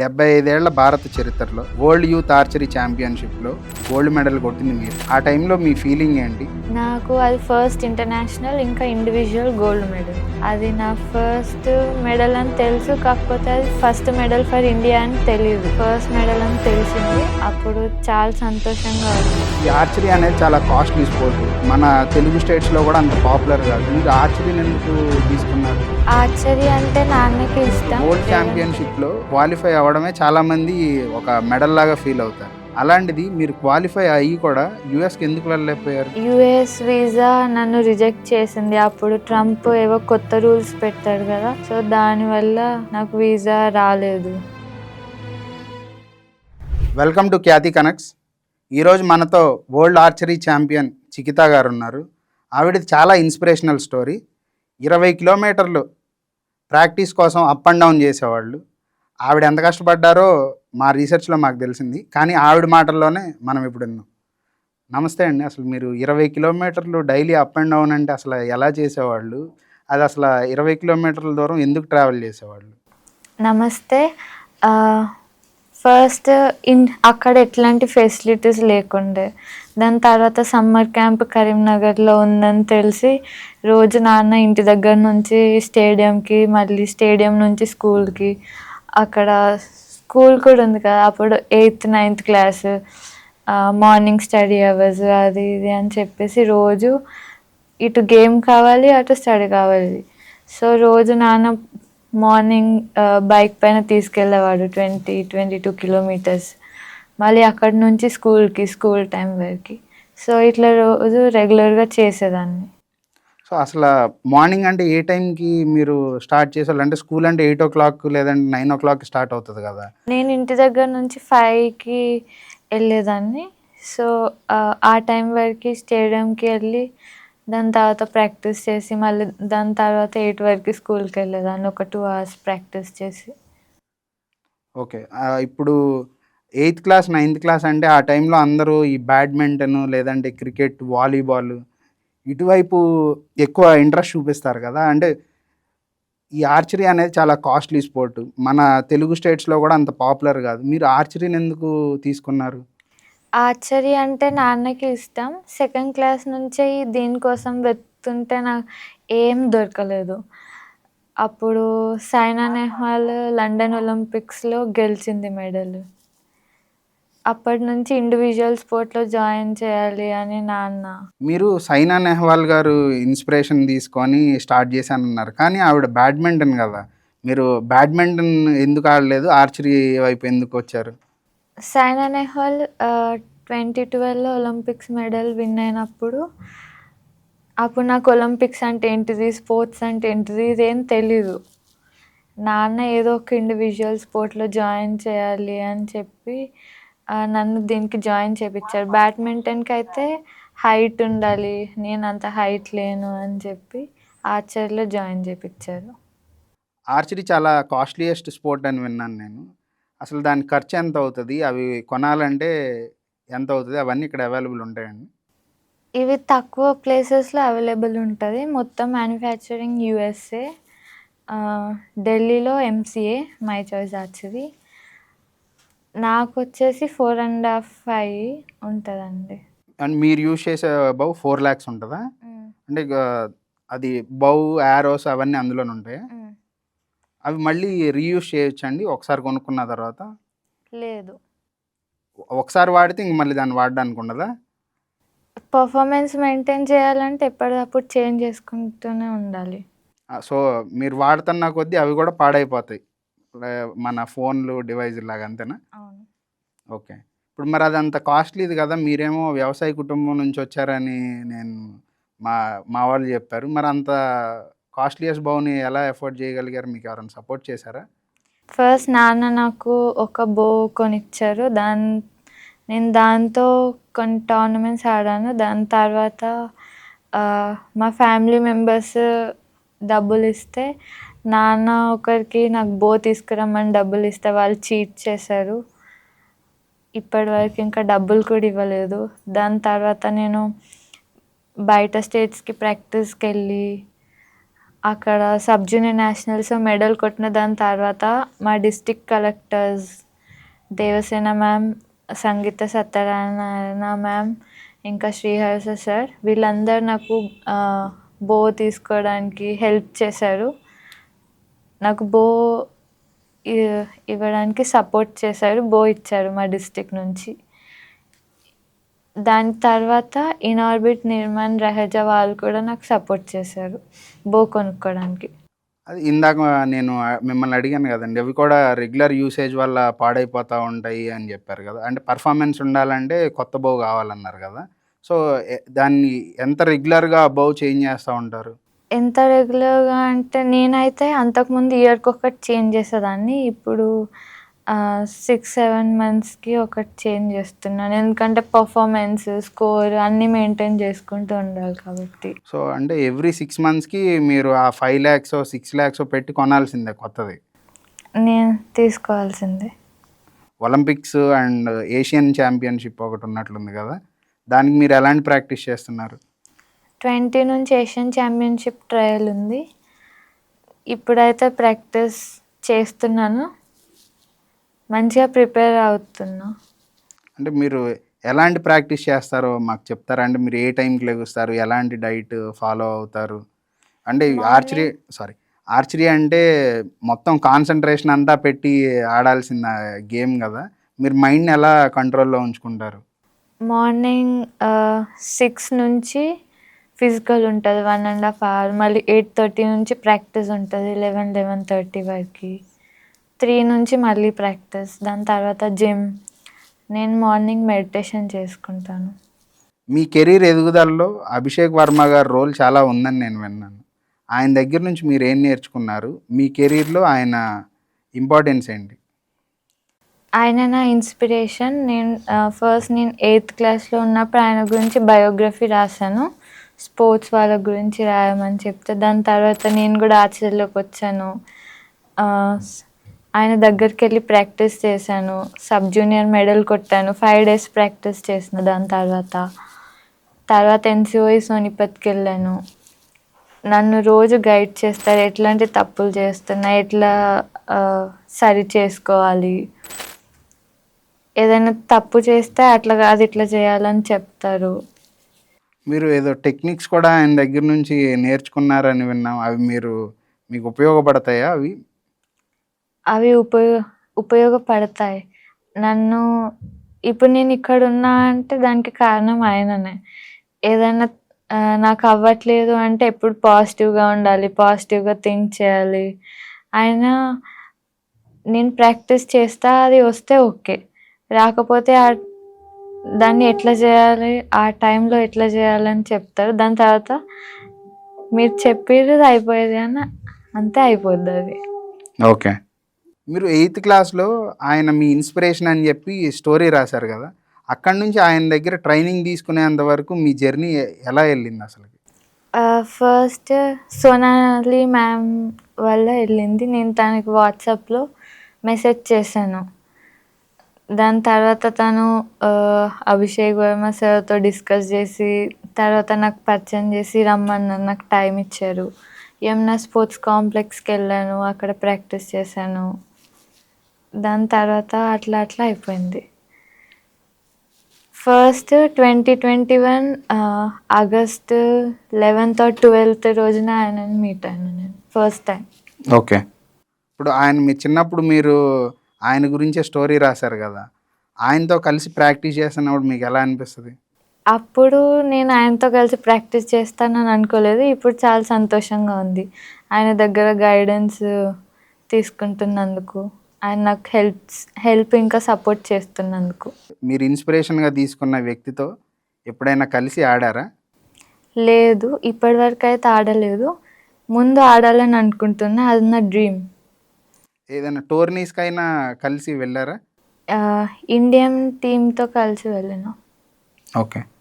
డెబ్బై ఐదేళ్ళ భారత చరిత్రలో వరల్డ్ యూత్ ఆర్చరీ ఛాంపియన్షిప్లో గోల్డ్ మెడల్ కొట్టింది మీరు. ఆ టైంలో మీ ఫీలింగ్ ఏంటి? నాకు అది ఫస్ట్ ఇంటర్నేషనల్ ఇంకా ఇండివిజువల్ గోల్డ్ మెడల్. అది నా ఫస్ట్ మెడల్ అని తెలుసు కాకపోతే అది ఫస్ట్ మెడల్ ఫర్ ఇండియా అని తెలియదు ఫస్ట్ మెడల్ అని తెలిసింది. అప్పుడు చాలా సంతోషంగా ఉంది. ఈ ఆర్చరీ అనేది చాలా కాస్ట్లీ స్పోర్ట్ మన తెలుగు స్టేట్స్లో కూడా అంత పాపులర్ కాదు. మీరు ఆర్చరీని ఎందుకు తీసుకున్నారు? ఆర్చరీ అంటే నాన్నకి ఇష్టం. వరల్డ్ ఛాంపియన్షిప్లో క్వాలిఫై అవ్వడమే చాలా మంది ఒక మెడల్ లాగా ఫీల్ అవుతారు. అలాంటిది మీరు క్వాలిఫై అయ్యి కూడా యూఎస్కి ఎందుకు వెళ్ళలేకపోయారు? యుఎస్ వీసా నన్ను రిజెక్ట్ చేసింది. అప్పుడు ట్రంప్ ఏవో కొత్త రూల్స్ పెట్టాడు కదా. సో దానివల్ల నాకు వీసా రాలేదు. వెల్కమ్ టు ఖ్యాతి కనెక్ట్స్ ఈరోజు మనతో వరల్డ్ ఆర్చరీ ఛాంపియన్ చికితా గారు ఉన్నారు. ఆవిడది చాలా ఇన్స్పిరేషనల్ స్టోరీ. ఇరవై కిలోమీటర్లు ప్రాక్టీస్ కోసం అప్ అండ్ డౌన్ చేసేవాళ్ళు. ఆవిడ ఎంత కష్టపడ్డారో మా రీసెర్చ్లో మాకు తెలిసింది. కానీ ఆవిడ మాటల్లోనే మనం ఇప్పుడు విన్నాం. నమస్తే అండి అసలు మీరు ఇరవై కిలోమీటర్లు డైలీ అప్ అండ్ డౌన్ అంటే అసలు ఎలా చేసేవాళ్ళు? అది అసలు ఇరవై కిలోమీటర్ల దూరం ఎందుకు ట్రావెల్ చేసేవాళ్ళు? నమస్తే. ఫస్ట్ ఇన్ అక్కడ ఎట్లాంటి ఫెసిలిటీస్ లేకుండే. దాని తర్వాత సమ్మర్ క్యాంప్ కరీంనగర్లో ఉందని తెలిసి రోజు నాన్న ఇంటి దగ్గర నుంచి స్టేడియంకి మళ్ళీ స్టేడియం నుంచి స్కూల్కి అక్కడ స్కూల్ కూడా ఉంది కదా అప్పుడు eighth ninth class morning study hours అది ఇది అని చెప్పేసి రోజు ఇటు గేమ్ కావాలి అటు స్టడీ కావాలి. సో రోజు నాన్న మార్నింగ్ బైక్ పైన తీసుకెళ్ళేవాడు ట్వంటీ ట్వంటీ టూ కిలోమీటర్స్. మళ్ళీ అక్కడి నుంచి స్కూల్కి స్కూల్ టైం వరకు. సో ఇట్లా రోజు రెగ్యులర్గా చేసేదాన్ని. సో అసలు మార్నింగ్ అంటే ఏ టైంకి మీరు స్టార్ట్ చేసేవాళ్ళు? అంటే స్కూల్ అంటే ఎయిట్ ఓ క్లాక్ లేదంటే నైన్ ఓ క్లాక్ స్టార్ట్ అవుతుంది కదా? నేను ఇంటి దగ్గర నుంచి ఫైవ్కి వెళ్ళేదాన్ని. సో ఆ టైం వరకు స్టేడియంకి వెళ్ళి దాని తర్వాత ప్రాక్టీస్ చేసి మళ్ళీ దాని తర్వాత ఎయిట్ వరకు స్కూల్కి వెళ్ళేదాన్ని. ఒక టూ అవర్స్ ప్రాక్టీస్ చేసి. ఓకే. ఇప్పుడు ఎయిత్ క్లాస్ నైన్త్ క్లాస్ అంటే ఆ టైంలో అందరూ ఈ బ్యాడ్మింటన్ లేదంటే క్రికెట్ వాలీబాల్ ఇటువైపు ఎక్కువ ఇంట్రెస్ట్ చూపిస్తారు కదా అంటే ఈ ఆర్చరీ అనేది చాలా కాస్ట్లీ స్పోర్ట్. మన తెలుగు స్టేట్స్లో కూడా అంత పాపులర్ కాదు. మీరు ఆర్చరీని ఎందుకు తీసుకున్నారు? ఆర్చరీ అంటే నాన్నకి ఇష్టం. సెకండ్ క్లాస్ నుంచే దీనికోసం వెతుంటే నాకు ఏం దొరకలేదు. అప్పుడు సైనా నెహ్వాల్ లండన్ ఒలింపిక్స్లో గెలిచింది మెడల్. అప్పటి నుంచి ఇండివిజువల్ స్పోర్ట్లో జాయిన్ చేయాలి అని నాన్న. మీరు సైనా నెహ్వాల్ గారు ఇన్స్పిరేషన్ తీసుకొని స్టార్ట్ చేశానన్నారు. కానీ ఆవిడ బ్యాడ్మింటన్ కదా. మీరు బ్యాడ్మింటన్ ఎందుకు ఆడలేదు? ఆర్చరీ వైపు ఎందుకు వచ్చారు? సైనా నెహ్వాల్ ట్వంటీ ట్వెల్వ్లో ఒలింపిక్స్ మెడల్ విన్ అయినప్పుడు అప్పుడు నాకు ఒలింపిక్స్ అంటే ఏంటిది? స్పోర్ట్స్ అంటే ఏంటిది? ఇదేం తెలీదు. నాన్న ఏదో ఒక ఇండివిజువల్ స్పోర్ట్లో జాయిన్ చేయాలి అని చెప్పి నన్ను దీనికి జాయిన్ చేపించారు బ్యాడ్మింటన్కి అయితే హైట్ ఉండాలి నేను అంత హైట్ లేను అని చెప్పి ఆర్చరీలో జాయిన్ చేపించారు ఆర్చరీ చాలా కాస్ట్లీయెస్ట్ స్పోర్ట్ అని విన్నాను నేను. అసలు దాని ఖర్చు ఎంత అవుతుంది అవి కొనాలంటే ఎంత అవుతుంది అవన్నీ ఇక్కడ అవైలబుల్ ఉంటాయండి? ఇవి తక్కువ ప్లేసెస్లో అవైలబుల్ ఉంటుంది. మొత్తం మ్యానుఫ్యాక్చరింగ్ యూఎస్ఏ ఢిల్లీలో ఎంసీఏ మై చాయిస్ ఆర్చరీ. నాకు వచ్చేసి ఫోర్ అండ్ హాఫ్ ఫైవ్ ఉంటుందండి. అండ్ మీరు యూజ్ చేసే బౌ ఫోర్ ల్యాక్స్ ఉంటుందా? అంటే అది బౌ యారోస్ అవన్నీ అందులోనే ఉంటాయి? అవి మళ్ళీ రీయూజ్ చేయొచ్చు అండి ఒకసారి కొనుక్కున్న తర్వాత? లేదు. ఒకసారి వాడితే ఇంక మళ్ళీ దాన్ని వాడడానికి ఉండదా? పర్ఫార్మెన్స్ మెయింటైన్ చేయాలంటే ఎప్పటికప్పుడు చేంజ్ చేసుకుంటూనే ఉండాలి. సో మీరు వాడుతున్న కొద్దీ అవి కూడా పాడైపోతాయి. మన ఫోన్లు డివైజ్ లాగా అంతేనా? ఓకే. ఇప్పుడు మరి అది అంత కాస్ట్లీది కదా మీరేమో వ్యవసాయ కుటుంబం నుంచి వచ్చారని నేను మా మా వాళ్ళు చెప్పారు. మరి అంత కాస్ట్లీయెస్ట్ బౌని ఎలా ఎఫోర్డ్ చేయగలిగారు? మీకు ఎవరైనా సపోర్ట్ చేశారా? ఫస్ట్ నాన్న నాకు ఒక బో కొనిచ్చారు. దాని నేను దాంతో కొన్ని టోర్నమెంట్స్ ఆడాను. దాని తర్వాత మా ఫ్యామిలీ మెంబర్స్ డబ్బులు ఇస్తే నాన్న ఒకరికి నాకు బో తీసుకురమ్మని డబ్బులు ఇస్తే వాళ్ళు చీట్ చేశారు. ఇప్పటి వరకు ఇంకా డబ్బులు కూడా ఇవ్వలేదు. దాని తర్వాత నేను బయట స్టేట్స్కి ప్రాక్టీస్కి వెళ్ళి అక్కడ సబ్ జూనియర్ నేషనల్స్ మెడల్ కొట్టిన దాని తర్వాత మా district collectors Devasena ma'am Sangeetha Satyanarayana ma'am ఇంకా శ్రీహర్ష సార్ వీళ్ళందరూ నాకు బో తీసుకోవడానికి హెల్ప్ చేశారు. నాకు బో ఇవ్వడానికి సపోర్ట్ చేశారు బో ఇచ్చారు మా డిస్టిక్ నుంచి. దాని తర్వాత ఇన్ఆర్బిట్ నిర్మాణ్ రహజా వాళ్ళు కూడా నాకు సపోర్ట్ చేశారు బో కొనుక్కోవడానికి అది ఇందాక నేను మిమ్మల్ని అడిగాను కదండి అవి కూడా రెగ్యులర్ యూసేజ్ వల్ల పాడైపోతూ ఉంటాయి అని చెప్పారు కదా. అంటే పర్ఫార్మెన్స్ ఉండాలంటే కొత్త బో కావాలన్నారు కదా. సో దాన్ని ఎంత రెగ్యులర్గా బౌ చేంజ్ చేస్తూ ఉంటారు? ఎంత రెగ్యులర్గా అంటే నేనైతే అంతకుముందు ఇయర్కి ఒకటి చేంజ్ చేసేదాన్ని. ఇప్పుడు సిక్స్ సెవెన్ మంత్స్కి ఒకటి చేంజ్ చేస్తున్నాను. ఎందుకంటే పర్ఫార్మెన్స్ స్కోర్ అన్నీ మెయింటైన్ చేసుకుంటూ ఉండాలి కాబట్టి. సో అంటే ఎవ్రీ సిక్స్ మంత్స్కి మీరు ఆ ఫైవ్ ల్యాక్స్ సిక్స్ ల్యాక్స్ పెట్టి కొనాల్సిందే కొత్తది. నేను తీసుకోవాల్సిందే. ఒలింపిక్స్ అండ్ ఏషియన్ ఛాంపియన్షిప్ ఒకటి ఉన్నట్లుంది కదా. దానికి మీరు ఎలాంటి ప్రాక్టీస్ చేస్తున్నారు? ట్వంటీ నుంచి ఏషియన్ ఛాంపియన్షిప్ ట్రయల్ ఉంది. ఇప్పుడైతే ప్రాక్టీస్ చేస్తున్నాను. మంచిగా ప్రిపేర్ అవుతున్నా. అంటే మీరు ఎలాంటి ప్రాక్టీస్ చేస్తారో మాకు చెప్తారా? అంటే మీరు ఏ టైంకి లెగుస్తారు? ఎలాంటి డైట్ ఫాలో అవుతారు? అంటే ఆర్చరీ సారీ ఆర్చరీ అంటే మొత్తం కాన్సన్ట్రేషన్ అంతా పెట్టి ఆడాల్సిన గేమ్ కదా. మీరు మైండ్ని ఎలా కంట్రోల్లో ఉంచుకుంటారు? మార్నింగ్ సిక్స్ నుంచి ఫిజికల్ ఉంటుంది వన్ అండ్ హాఫ్ అవర్. మళ్ళీ ఎయిట్ థర్టీ నుంచి ప్రాక్టీస్ ఉంటుంది లెవెన్ లెవెన్ థర్టీ వరకు. త్రీ నుంచి మళ్ళీ ప్రాక్టీస్. దాని తర్వాత జిమ్. నేను మార్నింగ్ మెడిటేషన్ చేసుకుంటాను. మీ కెరీర్ ఎదుగుదలలో అభిషేక్ వర్మ గారి రోల్ చాలా ఉందని నేను విన్నాను. ఆయన దగ్గర నుంచి మీరు ఏం నేర్చుకున్నారు? మీ కెరీర్లో ఆయన ఇంపార్టెన్స్ ఏంటి? ఆయన నా ఇన్స్పిరేషన్. నేను ఫస్ట్ నేను ఎయిత్ క్లాస్లో ఉన్నప్పుడు ఆయన గురించి బయోగ్రఫీ రాశాను. స్పోర్ట్స్ వాళ్ళ గురించి రాయమని చెప్తే దాని తర్వాత నేను కూడా ఆర్చరీలోకి వచ్చాను. ఆయన దగ్గరికి వెళ్ళి ప్రాక్టీస్ చేశాను. సబ్ జూనియర్ మెడల్ కొట్టాను. ఫైవ్ డేస్ ప్రాక్టీస్ చేసిన దాని తర్వాత. తర్వాత ఎన్సిఓఈ సోనిపత్కి వెళ్ళాను. నన్ను రోజు గైడ్ చేస్తారు. ఎట్లాంటి తప్పులు చేస్తున్నా ఎట్లా సరి చేసుకోవాలి. ఏదైనా తప్పు చేస్తే అట్లా కాదు ఇట్లా చేయాలని చెప్తారు. మీరు ఏదో టెక్నిక్స్ కూడా ఆయన దగ్గర నుంచి నేర్చుకున్నారని విన్నాం. అవి మీరు మీకు ఉపయోగపడతాయా అవి? అవి ఉపయోగ ఉపయోగపడతాయి. నన్ను ఇప్పుడు నేను ఇక్కడ ఉన్నా అంటే దానికి కారణం ఆయననే. ఏదైనా నాకు అవ్వట్లేదు అంటే ఎప్పుడు పాజిటివ్గా ఉండాలి పాజిటివ్గా థింక్ చేయాలి. ఆయన నేను ప్రాక్టీస్ చేస్తా అది వస్తే ఓకే. రాకపోతే ఆ దాన్ని ఎట్లా చేయాలి ఆ టైంలో ఎట్లా చేయాలని చెప్తారు. దాని తర్వాత మీరు చెప్పేది అయిపోయేది అని అంతే అయిపోద్ది అది. ఓకే. మీరు ఎయిత్ క్లాస్లో ఆయన మీ ఇన్స్పిరేషన్ అని చెప్పి స్టోరీ రాశారు కదా అక్కడి నుంచి ఆయన దగ్గర ట్రైనింగ్ తీసుకునేంత వరకు మీ జర్నీ ఎలా వెళ్ళింది అసలు ఫస్ట్ సోనాలి మ్యామ్ వల్ల వెళ్ళింది. నేను తనకి వాట్సాప్లో మెసేజ్ చేశాను. దాని తర్వాత తను అభిషేక్ వర్మ సార్తో డిస్కస్ చేసి తర్వాత నాకు పరిచయం చేసి రమ్మన్నారు నాకు టైం ఇచ్చారు. యమునా స్పోర్ట్స్ కాంప్లెక్స్కి వెళ్ళాను అక్కడ ప్రాక్టీస్ చేశాను. దాని తర్వాత అట్లా అట్లా అయిపోయింది. First twenty twenty one August eleventh or twelfth రోజున ఆయనని మీట్ అయ్యాను నేను ఫస్ట్ టైం. ఓకే. ఇప్పుడు ఆయన మీ చిన్నప్పుడు మీరు ఆయన గురించే స్టోరీ రాశారు కదా. ఆయనతో కలిసి ప్రాక్టీస్ చేస్తున్నప్పుడు మీకు ఎలా అనిపిస్తుంది? అప్పుడు నేను ఆయనతో కలిసి ప్రాక్టీస్ చేస్తానని అనుకోలేదు. ఇప్పుడు చాలా సంతోషంగా ఉంది. ఆయన దగ్గర గైడెన్స్ తీసుకుంటున్నందుకు ఆయన నాకు హెల్ప్ హెల్ప్ ఇంకా సపోర్ట్ చేస్తున్నందుకు. మీరు ఇన్స్పిరేషన్గా తీసుకున్న వ్యక్తితో ఎప్పుడైనా కలిసి ఆడారా? లేదు ఇప్పటివరకు అయితే ఆడలేదు. ముందు ఆడాలని అనుకుంటున్నా అది నా డ్రీమ్ ఏదైనా టోర్నీస్కైనా కలిసి వెళ్ళారా? ఇండియన్ టీంతో కలిసి వెళ్ళిన. ఓకే.